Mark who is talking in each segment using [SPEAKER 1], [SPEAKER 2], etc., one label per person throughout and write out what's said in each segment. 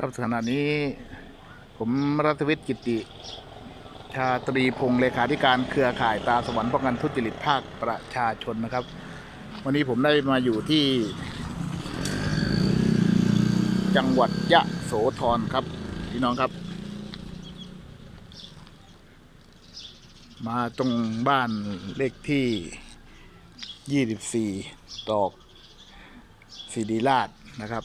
[SPEAKER 1] ครับขณะนี้ ผมรัฐวิทย์กิติชาตรีพงศ์เลขาธิการเครือข่ายตาสวรรค์ป้องกันทุจริตภาคประชาชนนะครับ วันนี้ผมได้มาอยู่ที่ จังหวัดยะโสธรครับพี่น้องครับ มาตรงบ้านเลขที่ 24 ตอกสีดีลาดนะครับ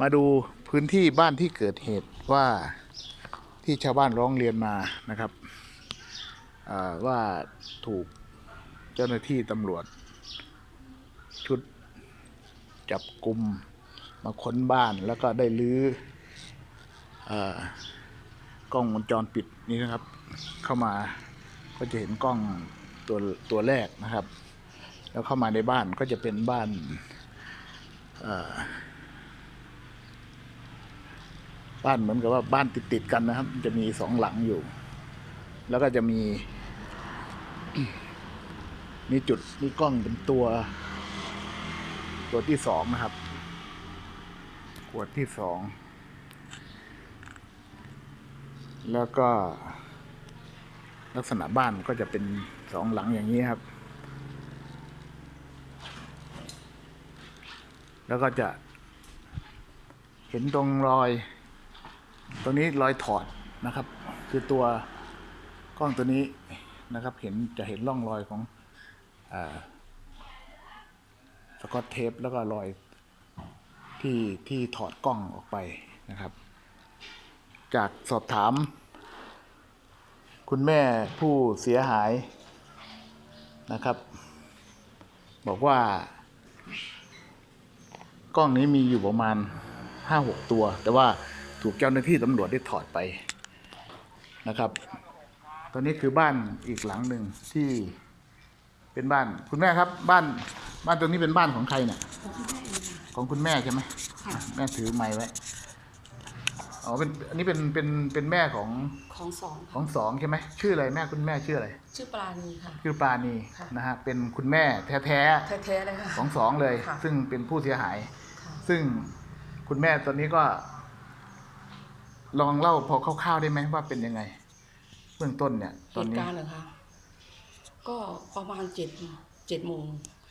[SPEAKER 1] มาดูพื้นที่บ้านที่เกิดเหตุว่าที่ชาวบ้านร้องเรียนมานะครับว่าถูกเจ้าหน้าที่ตำรวจ ชุดจับกลุ่มมาค้นบ้านแล้วก็ได้ลื้อเออกล้องวงจรปิดนี้นะครับ เข้ามาก็จะเห็นกล้องตัวตัวแรกนะครับ แล้วเข้ามาในบ้านก็จะเป็นบ้านเอ่อ บ้านเหมือนกับว่าบ้านติดติดๆกันนะครับ จะมีสองหลังอยู่ แล้วก็จะมี มีจุดมีกล้องเป็นตัว ตัวที่สองนะครับ ขวดที่สอง แล้วก็ ลักษณะบ้านก็จะเป็นสองหลังอย่างนี้ครับ แล้วก็จะเห็นตรงรอย ตัวนี้รอยถอดนะครับ คือตัวกล้องตัวนี้นะครับ เห็นจะเห็นร่องรอยของอสกอตเทปแล้วก็รอยที่ที่ถอดกล้องออกไปนะครับ จากสอบถาม คุณแม่ผู้เสียหายนะครับ บอกว่ากล้องนี้มีอยู่ประมาณห้าหกตัว แต่ว่า ถูกเจ้าหน้าที่ตำรวจได้ถอดไปนะครับ ตอนนี้คือบ้านอีกหลังหนึ่งที่เป็นบ้าน คุณแม่ครับ บ้านบ้านตรงนี้เป็นบ้านของใครเนี่ย ของคุณแม่ใช่ไหมแม่ถือไม้ไว้อ๋อเป็นอันนี้เป็นเป็นเป็นแม่ของ
[SPEAKER 2] ของสอง
[SPEAKER 1] ข
[SPEAKER 2] ค่ะ
[SPEAKER 1] องสองใช่ไหมชื่ออะไรแม่คุณแม่ชื่ออะไร
[SPEAKER 2] ชื่อปราณีค่ะ
[SPEAKER 1] ชื่อปราณี
[SPEAKER 2] ค่ะ
[SPEAKER 1] นะฮะเป็นคุณแม่แท้
[SPEAKER 2] แท้ๆเลยค่ะ
[SPEAKER 1] ๆของสองเลย
[SPEAKER 2] ค่ะ
[SPEAKER 1] ซึ่งเป็นผู้เสียหาย
[SPEAKER 2] ค่ะ
[SPEAKER 1] ซึ่งคุณแม่ตอนนี้ก็ ลองเล่าพอคร่าวๆได้ไหมว่าเป็นยังไง เบื้องต้นเนี่ย ต
[SPEAKER 2] เห
[SPEAKER 1] อน
[SPEAKER 2] ตุ
[SPEAKER 1] นี้
[SPEAKER 2] การณ์เหรอคะ ก็ประมาณเจ็ดเจ็ดโมง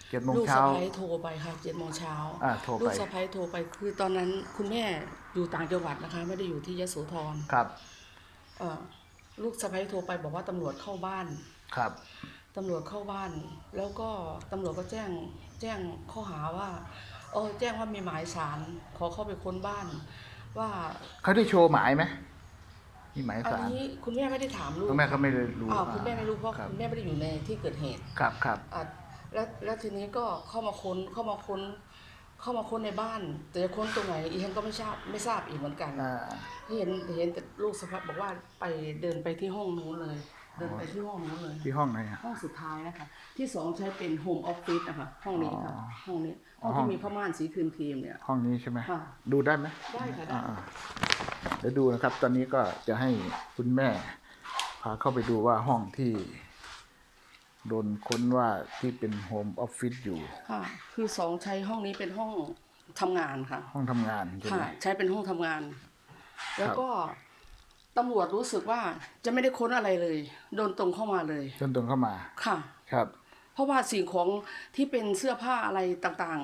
[SPEAKER 1] เจ็ดโมง
[SPEAKER 2] ลูก
[SPEAKER 1] เช้า
[SPEAKER 2] สะพ้ายโทรไปค่ะเจ็ดโมงเช้า
[SPEAKER 1] อ่าโทรไป
[SPEAKER 2] ลูกสะพ้ายโทรไปคือตอนนั้นคุณแม่อยู่ต่างจังหวัดนะคะ ไม่ได้อยู่ที่ยโสธร
[SPEAKER 1] ครับ
[SPEAKER 2] เอ่อลูกสะพ้ายโทรไปบอกว่าตำรวจเข้าบ้าน
[SPEAKER 1] ครับ
[SPEAKER 2] ตำรวจเข้าบ้าน แล้วก็ตำรวจก็แจ้งแจ้งข้อหาว่าเออแจ้งว่ามีหมายสารขอเข้าไปค้นบ้าน ว่า
[SPEAKER 1] เขาได้โชว์หมายไหมมีหมาย
[SPEAKER 2] อัน
[SPEAKER 1] สาร
[SPEAKER 2] นี้คุณแม่ไม่ได้ถามลูก
[SPEAKER 1] คุณแม่เขาไม่ได้รู้
[SPEAKER 2] อ่าคุณแม่ไม่รู้เพราะ
[SPEAKER 1] ครับ
[SPEAKER 2] คุณแม่ไม่ได้อยู่ในที่เกิดเหตุ
[SPEAKER 1] ครับครับ
[SPEAKER 2] อะแล้วแล้วทีนี้ก็เข้ามาค้นเข้ามาค้น เข้ามาค้นในบ้าน แต่จะค้นตรงไหนอีฉันก็ไม่ทราบไม่ทราบอีกเหมือนกัน
[SPEAKER 1] อ่า
[SPEAKER 2] เห็นเห็นแต่ลูกสะพ้ายบอกว่าไปเดินไปที่ห้องนู้นเลย เดินไปที่ห้องนู้นเลย
[SPEAKER 1] ที่ห้องไหนอะ
[SPEAKER 2] ห้องสุดท้ายนะคะ ที่สองใช้เป็นโฮมออฟฟิศนะคะห้องนี้ค่ะ
[SPEAKER 1] อ๋อ
[SPEAKER 2] ห้องนี้ห้อง
[SPEAKER 1] ห้อง
[SPEAKER 2] ที่มีผ้าม่านสีครีมครีมๆเนี่ย
[SPEAKER 1] ห้องนี้ใช่ไหม
[SPEAKER 2] ค่ะ
[SPEAKER 1] ดูได้ไหม
[SPEAKER 2] ได้ค่ะได้
[SPEAKER 1] อ่าๆเดี๋ยวดูนะครับ ตอนนี้ก็จะให้คุณแม่ พาเข้าไปดูว่าห้องที่ โดนค้นว่าที่เป็นโฮมออฟฟิศอยู่
[SPEAKER 2] ค่ะ คือสองใช้ห้องนี้เป็นห้องทำงานค่ะ
[SPEAKER 1] ห้องทำงานใช่ไห
[SPEAKER 2] ค่ะ
[SPEAKER 1] ม
[SPEAKER 2] ใช้เป็นห้องทำงาน แล้วก็ ตำรวจรู้สึกว่าจะไม่ได้ค้นอะไรเลย โดนตรงเข้ามาเลย
[SPEAKER 1] จนตรงเข้ามา
[SPEAKER 2] ค่ะ
[SPEAKER 1] ครับ
[SPEAKER 2] เพราะว่าสิ่งของที่เป็นเสื้อผ้าอะไรต่าง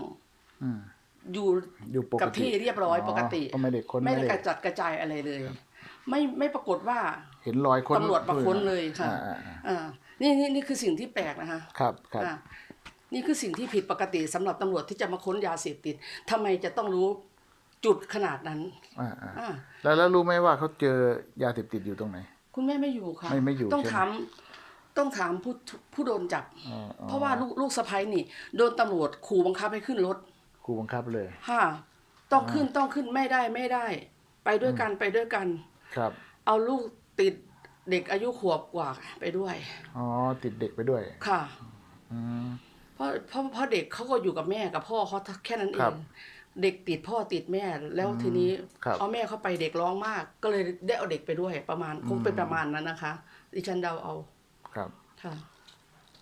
[SPEAKER 1] อืม
[SPEAKER 2] ๆ อยู่
[SPEAKER 1] อยู่ปกติ
[SPEAKER 2] กับที่เรียบร้อยปกติ
[SPEAKER 1] ก็ไม่ได้ค้น
[SPEAKER 2] ไม่ได้
[SPEAKER 1] ไม่
[SPEAKER 2] ก
[SPEAKER 1] ได้
[SPEAKER 2] ระจัดกระจายอะไรเลย ไม่ไม่ปรากฏว่า
[SPEAKER 1] เห็นรอยค้น
[SPEAKER 2] ตำรวจมาค้นเลยค่ะ
[SPEAKER 1] อ่าอ่าอ่า
[SPEAKER 2] อ่านี่นี่นี่คือสิ่งที่แปลกนะคะ
[SPEAKER 1] ครับครับ
[SPEAKER 2] อ่านี่คือสิ่งที่ผิดปกติสำหรับตำรวจที่จะมาค้นยาเสพติดทำไมจะต้องรู้ จุดขนาดนั้น
[SPEAKER 1] อ่าอ่า
[SPEAKER 2] อ่า
[SPEAKER 1] แล้วแล้วรู้ไหมว่าเขาเจอยาเสพติดอยู่ตรงไหน
[SPEAKER 2] คุณแม่ไม่อยู่ค่ะ
[SPEAKER 1] ไม่ไม่อยู่
[SPEAKER 2] ต้อง
[SPEAKER 1] ใช่ไหม
[SPEAKER 2] ถามต้องถามผู้ผู้โดนจับ
[SPEAKER 1] อ๋ออ๋อ
[SPEAKER 2] เพราะว่าลูกลูกสะพ้ยนี่ โดนตำรวจขู่บังคับให้ขึ้นรถ
[SPEAKER 1] ครูบังคับเลย
[SPEAKER 2] ค่ะต้องขึ้นต้องขึ้นไม่ได้ไม่ได้ ไปด้วยกันไปด้วยกัน
[SPEAKER 1] ครับ
[SPEAKER 2] เอาลูกติดเด็กอายุขวบกว่าไปด้วย
[SPEAKER 1] อ๋อ ติดเด็กไปด้วย
[SPEAKER 2] ค่ะ
[SPEAKER 1] อืม
[SPEAKER 2] เพราะเพราะเพราะเด็กเขาก็อยู่กับแม่กับพ่อเขาแค่นั้นเอ
[SPEAKER 1] ครั
[SPEAKER 2] ง
[SPEAKER 1] บ
[SPEAKER 2] เด็กติดพ่อติดแม่แล้วทีนี้
[SPEAKER 1] ครับ
[SPEAKER 2] เอาแม่เข้าไปเด็กร้องมาก ก็เลยได้เอาเด็กไปด้วยประมาณคงเป็นประมาณนั้นนะคะ ดิฉันเดาเอา
[SPEAKER 1] ครับ
[SPEAKER 2] ค่ะ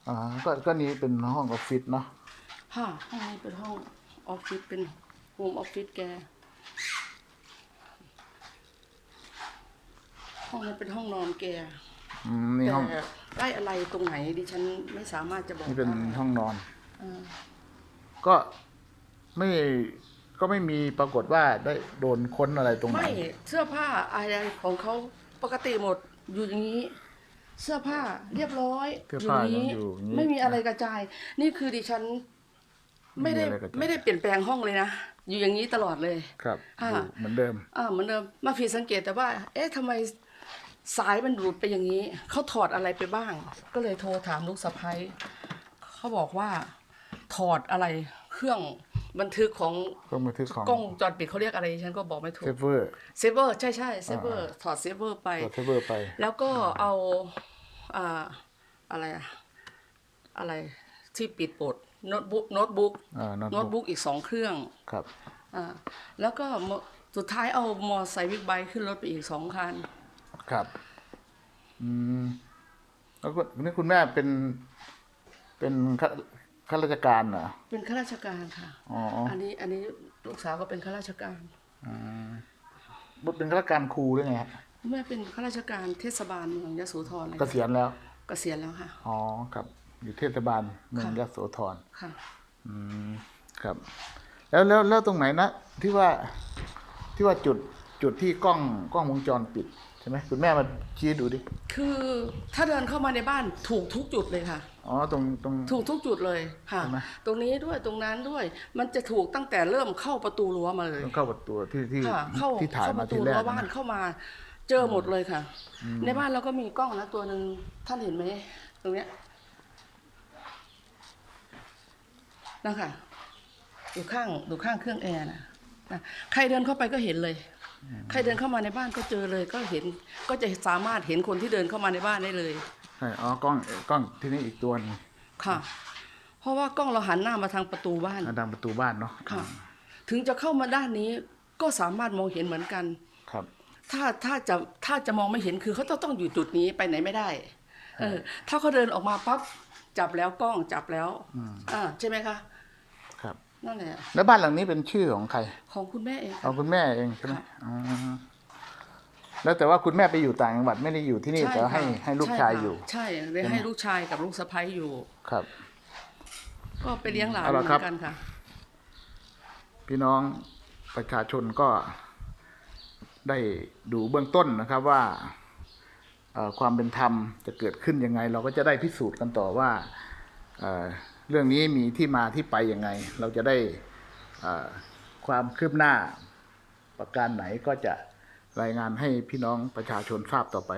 [SPEAKER 1] อ่าก็ก็นี้เป็นห้องออฟฟิศเนาะ
[SPEAKER 2] ค่ะห้องนี้เป็นห้องออฟฟิศเป็นโฮมออฟฟิศแกห้องนั้นเป็นห้องนอนแก
[SPEAKER 1] อืมนี่ห้อง
[SPEAKER 2] แต่ได้อะไรตรงไหนดิฉันไม่สามารถจะบอก
[SPEAKER 1] นี่เป็น
[SPEAKER 2] ได้
[SPEAKER 1] ห้องนอน
[SPEAKER 2] อ่า
[SPEAKER 1] ก็ไม่ ก็ไม่มีปรากฏว่าได้โดนค้นอะไรตรงไหน
[SPEAKER 2] ไม่เสื้อผ้าอะไรของเขาปกติหมดอยู่อย่างนี้ เสื้อผ้าเรียบร้อย
[SPEAKER 1] เสื้อผ้า
[SPEAKER 2] นี้
[SPEAKER 1] ยังอยู่อย่างนี้
[SPEAKER 2] ไม่มีอะไรกระจาย นี่คือดิฉัน ไม่ได้
[SPEAKER 1] ไม่มีอะไรกระจาย
[SPEAKER 2] ไม่ได้เปลี่ยนแปลงห้องเลยนะ อยู่อย่างนี้ตลอดเลย
[SPEAKER 1] ครับ
[SPEAKER 2] อ่า
[SPEAKER 1] อยู่เหมือนเดิม
[SPEAKER 2] อ่าเหมือนเดิมมาผิดสังเกตแต่ว่า เอ๊ะทำไมสายมันหลุดไปอย่างนี้ เขาถอดอะไรไปบ้าง ก็เลยโทรถามลูกสะพ้ยเขาบอกว่า ถอดอะไรเครื่อง บันทึกของ
[SPEAKER 1] เครื่องมือถือของ
[SPEAKER 2] กล้องวงจอดปิดเขาเรียกอะไรฉันก็บอกไม่ถู
[SPEAKER 1] เซ
[SPEAKER 2] ก
[SPEAKER 1] ฟเวอร์
[SPEAKER 2] เซฟเวอร์ใช่ใช่เซฟเวอร์ถอดเซฟเวอร์ไป
[SPEAKER 1] ตัวเซฟเวอร์ไป
[SPEAKER 2] แล้วก็เอาอ่าอะไรอะอะไรที่ปิดปดโน้ตบุ๊กโน้ตบุ๊ก
[SPEAKER 1] อ่า
[SPEAKER 2] โน้ตบุ๊กอีกสองเครื่อง
[SPEAKER 1] ครับ
[SPEAKER 2] อ่าแล้วก็มอสุดท้ายเอามอไซค์บิ๊กไบค์ขึ้นรถไปอีกสองคัน
[SPEAKER 1] ครับ อืม แล้วก็นี่คุณแม่เป็น เป็นข้า ข้าราชการเหรอ
[SPEAKER 2] เป็นข้าราชการค่ะ
[SPEAKER 1] อ๋อ
[SPEAKER 2] อันนี้อันนี้ลูกสาวก็เป็นข้าราชการ
[SPEAKER 1] เป็นข้าราชการครูด้วยไงฮะ
[SPEAKER 2] แม่เป็นข้าราชการเทศบาลเมืองยโสธรเลย
[SPEAKER 1] เกษียณแล้ว
[SPEAKER 2] เกษียณแล้วค่ะ
[SPEAKER 1] อ๋อครับ อยู่เทศบาลเมือง
[SPEAKER 2] ค่ะ
[SPEAKER 1] ยโสธร
[SPEAKER 2] ค่ะ
[SPEAKER 1] อืมครับ แล้วแล้วแล้วตรงไหนนะที่ว่าที่ว่าจุดจุดที่กล้องกล้องวงจรปิดใช่ไหมคุณแม่มาชี้ดูดิ
[SPEAKER 2] คือถ้าเดินเข้ามาในบ้านถูกทุกจุดเลยค่ะ
[SPEAKER 1] อ๋อตรงตรง
[SPEAKER 2] ถูกทุกจุดเลยค่ะ
[SPEAKER 1] ใช่ไหม
[SPEAKER 2] ตรงนี้ด้วยตรงนั้นด้วย มันจะถูกตั้งแต่เริ่มเข้าประตูรั้วมาเลย
[SPEAKER 1] ต้องเข้าประตูที่ที่
[SPEAKER 2] ค่ะ เข้า
[SPEAKER 1] ที่ถ่าย
[SPEAKER 2] เข้าป
[SPEAKER 1] มา
[SPEAKER 2] ระ
[SPEAKER 1] ที
[SPEAKER 2] ตู
[SPEAKER 1] แร
[SPEAKER 2] รั้
[SPEAKER 1] ก
[SPEAKER 2] วบ้าน
[SPEAKER 1] นะ
[SPEAKER 2] เข้ามา เจอหมดเลยค่ะในบ้านเราก็มีกล้องนะตัวหนึ่งท่านเห็นไหมตรงเนี้ยนะคะอยู่ข้างอยู่ข้างเครื่องแอร์นะนะใครเดินเข้าไปก็เห็นเลย ใครเดินเข้ามาในบ้านก็เจอเลย ก็เห็นก็จะสามารถเห็นคนที่เดินเข้ามาในบ้านได้เลย
[SPEAKER 1] ใช่อ๋อกล้องเอ่อกล้องที่นี่อีกตัวหนึง
[SPEAKER 2] ค่ะ เพราะว่ากล้องเราหันหน้ามาทางประตูบ้าน
[SPEAKER 1] อ่าดังประตูบ้านเนาะ
[SPEAKER 2] ค่ะ ถึงจะเข้ามาด้านนี้ก็สามารถมองเห็นเหมือนกัน
[SPEAKER 1] ครับ
[SPEAKER 2] ถ้าถ้าจะถ้าจะมองไม่เห็นคือเขาต้องต้องอยู่จุดนี้ไปไหนไม่ได้ เออ ถ้าเขาเดินออกมาปั๊บจับแล้วกล้องจับแล้วอ่าใช่ไหมคะ
[SPEAKER 1] ครับ
[SPEAKER 2] นั่นแหละ
[SPEAKER 1] แล้วบ้านหลังนี้เป็นชื่อของใคร
[SPEAKER 2] ของคุณแม่เอง
[SPEAKER 1] เอาคุณแม่เองใช่ไหม
[SPEAKER 2] ค่ะ
[SPEAKER 1] อ๋อ แล้วแต่ว่าคุณแม่ไปอยู่ต่างจังหวัดไม่ได้อยู่ที่นี่
[SPEAKER 2] ช่
[SPEAKER 1] แต่ว่าให้
[SPEAKER 2] ค่ะ
[SPEAKER 1] ให้ลูกชายอยู่
[SPEAKER 2] ใช่ค่ะใช่เลยให้ลูกชายกับลูกสะใภ้อยู่
[SPEAKER 1] ครับ
[SPEAKER 2] ก็ไปเลี้ยงหลาน
[SPEAKER 1] เอา
[SPEAKER 2] เห
[SPEAKER 1] ละ
[SPEAKER 2] มื
[SPEAKER 1] ครั
[SPEAKER 2] อบนกันค่ะ
[SPEAKER 1] พี่น้องประชาชนก็ได้ดูเบื้องต้นนะครับว่าเอ่อความเป็นธรรมจะเกิดขึ้นยังไง เราก็จะได้พิสูจน์กันต่อว่าเอ่อเรื่องนี้มีที่มาที่ไปยังไง เราจะได้เอ่อความคืบหน้าประการไหนก็จะ รายงานให้พี่น้องประชาชนทราบต่อไป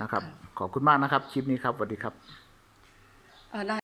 [SPEAKER 1] นะครับ ขอบคุณมากนะครับ คลิปนี้ครับสวัสดีครับ
[SPEAKER 2] ได้